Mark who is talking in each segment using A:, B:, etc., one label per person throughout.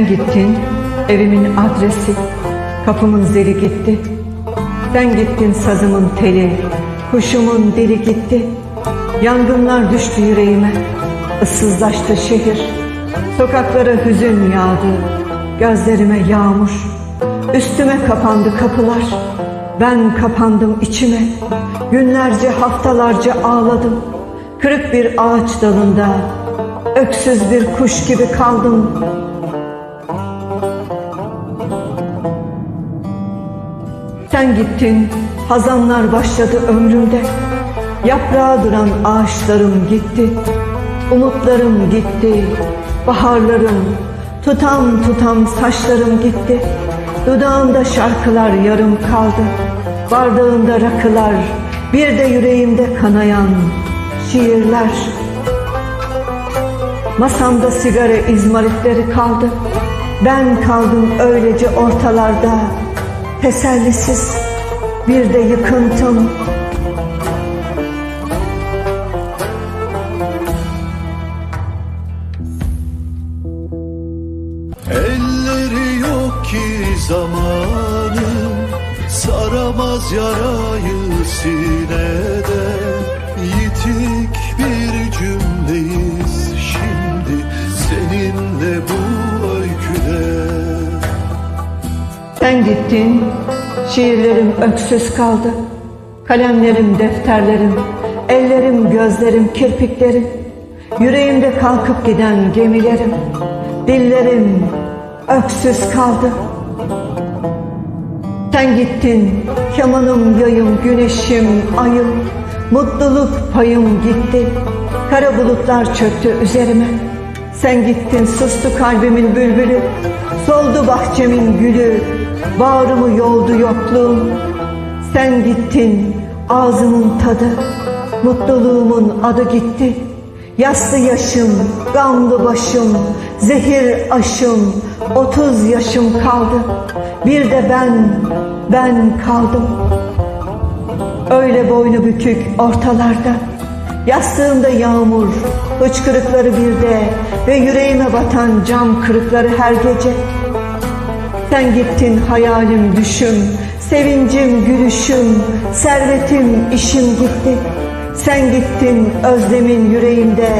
A: Sen gittin, evimin adresi, kapımın zili gitti. Sen gittin sazımın teli, kuşumun dili gitti. Yangınlar düştü yüreğime, ıssızlaştı şehir. Sokaklara hüzün yağdı, gözlerime yağmur. Üstüme kapandı kapılar, ben kapandım içime. Günlerce haftalarca ağladım, kırık bir ağaç dalında. Öksüz bir kuş gibi kaldım, Sen gittin, hazanlar başladı ömrümde. Yaprağı duran ağaçlarım gitti. Umutlarım gitti, baharlarım, tutam tutam saçlarım gitti. Dudağımda şarkılar yarım kaldı. Bardağımda rakılar, bir de yüreğimde kanayan şiirler. Masamda sigara izmaritleri kaldı. Ben kaldım öylece ortalarda. Tesellisiz bir de yıkıntım.
B: Elleri yok ki zamanın Saramaz yarayı sinede
A: Sen gittin, şiirlerim öksüz kaldı. Kalemlerim, defterlerim, ellerim, gözlerim, kirpiklerim. Yüreğimde kalkıp giden gemilerim, dillerim öksüz kaldı. Sen gittin, kemanım, yayım, güneşim, ayım, mutluluk payım gitti. Kara bulutlar çöktü üzerime. Sen gittin, sustu kalbimin bülbülü, soldu bahçemin gülü, bağrımı yoldu yokluğum. Sen gittin, ağzımın tadı, mutluluğumun adı gitti. Yaslı yaşım, gamlı başım, zehir aşım, otuz yaşım kaldı. Bir de ben, ben kaldım. Öyle boynu bükük ortalarda, yastığımda yağmur, hıçkırıkları bir de ve yüreğime batan cam kırıkları her gece. Sen gittin hayalim düşüm, sevincim gülüşüm, servetim işim gitti. Sen gittin özlemin yüreğimde,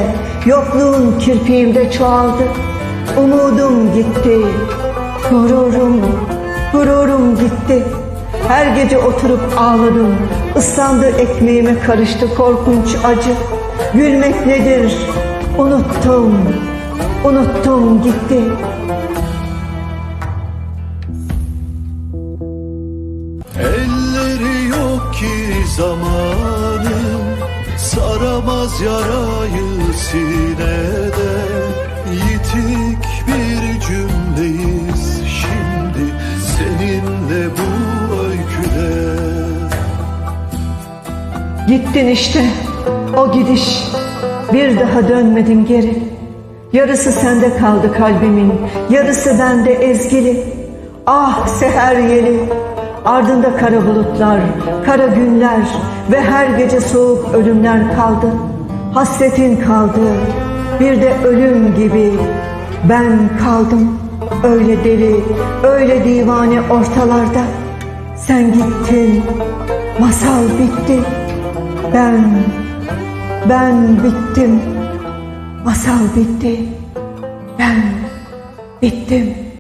A: yokluğun kirpiğimde çoğaldı. Umudum gitti, gururum, gururum gitti. Her gece oturup ağladım, ıslandı ekmeğime karıştı korkunç acı. Gülmek nedir? Unuttum, unuttum gitti.
B: Ki zamanın Saramaz yarayı sinede. Yitik bir cümleyiz şimdi Seninle bu öyküde.
A: Gittin işte o gidiş. Bir daha dönmedin geri. Yarısı sende kaldı kalbimin yarısı bende ezgili. Ah seher yeli ardında kara bulutlar kara günler Ve her gece soğuk ölümler kaldı Hasretin kaldı bir de ölüm gibi Ben kaldım öyle deli öyle divane ortalarda Sen gittin masal bitti ben, ben bittim. Masal bitti. Ben bittim.